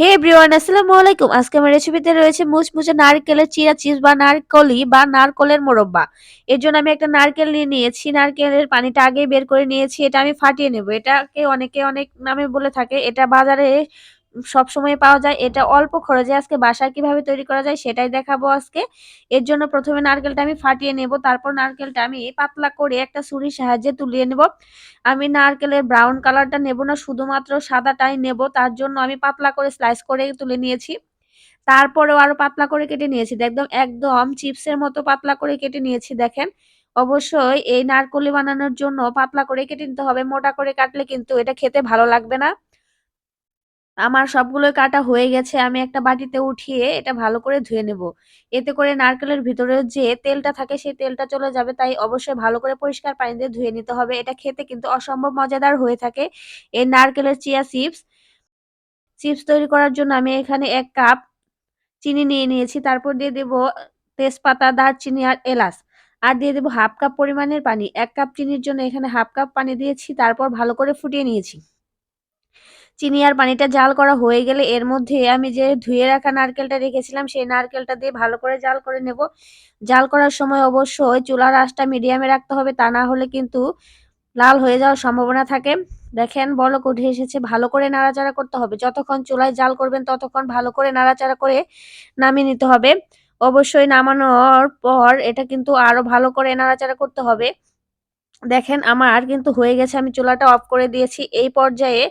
হে everyone আসসালামু আলাইকুম। আজকে আমার রেসিপিতে রয়েছে মুচমুচে নারকেলের চিরা চিপস বা নারকলি বা নারকলের মোরব্বা। এর জন্য আমি একটা নারকেল নিয়ে নিয়েছি। নারকেলের পানিটা আগেই বের করে নিয়েছি। এটা আমি ফাটিয়ে নেব। এটাকে অনেকে অনেক নামে বলে থাকে। এটা বাজারে সবসময় পাওয়া যায়। এটা অল্প খরচে আজকে বাসায় কীভাবে তৈরি করা যায় সেটাই দেখাবো আজকে। এর জন্য প্রথমে নারকেলটা আমি ফাটিয়ে নেব, তারপর নারকেলটা আমি পাতলা করে একটা ছুরির সাহায্যে তুলিয়ে নেব। আমি নারকেলের ব্রাউন কালারটা নেব না, শুধুমাত্র সাদাটাই নেব, তার জন্য আমি পাতলা করে স্লাইস করে তুলে নিয়েছি। তারপরেও আরও পাতলা করে কেটে নিয়েছি, একদম একদম চিপসের মতো পাতলা করে কেটে নিয়েছি, দেখেন। অবশ্যই এই নারকলি বানানোর জন্য পাতলা করে কেটে নিতে হবে, মোটা করে কাটলে কিন্তু এটা খেতে ভালো লাগবে না। আমার সবগুলোই কাটা হয়ে গেছে, আমি একটা বাটিতে উঠিয়ে এটা ভালো করে ধুয়ে নেব। এতে করে নারকেলের ভিতরে যে তেলটা থাকে সেই তেলটা চলে যাবে, তাই অবশ্যই ভালো করে পরিষ্কার পানি দিয়ে ধুয়ে নিতে হবে। এটা খেতে কিন্তু অসম্ভব মজাদার হয়ে থাকে। এই নারকেলের চিয়া চিপস চিপস তৈরি করার জন্য আমি এখানে এক কাপ চিনি নিয়ে নিয়েছি। তারপর দিয়ে দেব তেজপাতা, দারচিনি আর এলাচ। আর দিয়ে দেবো হাফ কাপ পরিমাণের পানি। এক কাপ চিনির জন্য এখানে হাফ কাপ পানি দিয়েছি, তারপর ভালো করে ফুটিয়ে নিয়েছি। চিনি আর পানিটা জাল করা হয়ে গেলে এর মধ্যে আমি যে ধুয়ে রাখা নারকেলটা রেখেছিলাম, সেই নারকেলটা দিয়ে ভালো করে জাল করে নেব। জাল করার সময় অবশ্যই চুলার আঁচটা মিডিয়ামে রাখতে হবে, তা না হলে কিন্তু লাল হয়ে যাওয়ার সম্ভাবনা থাকে। দেখেন, বলক উঠে এসেছে, ভালো করে নাড়াচাড়া করতে হবে। যতক্ষণ চুলায় জাল করবেন, ততক্ষণ ভালো করে নাড়াচাড়া করে নামিয়ে নিতে হবে। অবশ্যই নামানোর পর এটা কিন্তু আরও ভালো করে নাড়াচাড়া করতে হবে। দেখেন, আমার কিন্তু হয়ে গেছে, আমি চুলাটা অফ করে দিয়েছি। এই পর্যায়ে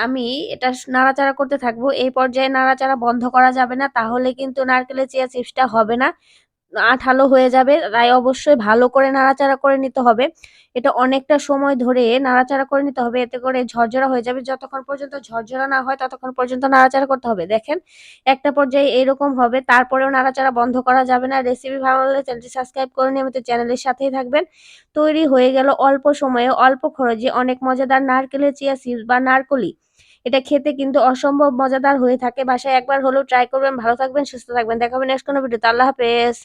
আমি এটা নাড়াচাড়া করতে থাকব। এই পর্যায়ে নাড়াচাড়া বন্ধ করা যাবে না, তাহলে কিন্তু নারকেলের চিয়া চিপসটা হবে না। আঠালো হয়ে যাবে। তাই অবশ্যই ভালো করে নাড়াচাড়া করে নিতে হবে। এটা অনেকটা সময় ধরে নাড়াচাড়া করে নিতে হবে। এতে করে ঝরঝরা হয়ে যাবে। যতক্ষণ পর্যন্ত ঝরঝরা না হয়, ততক্ষণ পর্যন্ত নাড়াচাড়া করতে হবে। দেখেন, একটা পর্যায়ে এরকম হবে। তারপরেও নাড়াচাড়া বন্ধ করা যাবে না। রেসিপি ভালো লাগলে চ্যানেলটি সাবস্ক্রাইব করে নিয়মিত চ্যানেলের সাথেই থাকবেন। তৈরি হয়ে গেল অল্প সময়ে, অল্প খরচে অনেক মজাদার নারকেলের চিয়া সিডস বা নারকলি। এটা খেতে কিন্তু অসম্ভব মজাদার হয়ে থাকে। বাসায় একবার হলেও ট্রাই করবেন। ভালো থাকবেন, সুস্থ থাকবেন। দেখাবেন নেক্সট কোনো ভিডিওতে। আল্লাহ হাফেজ।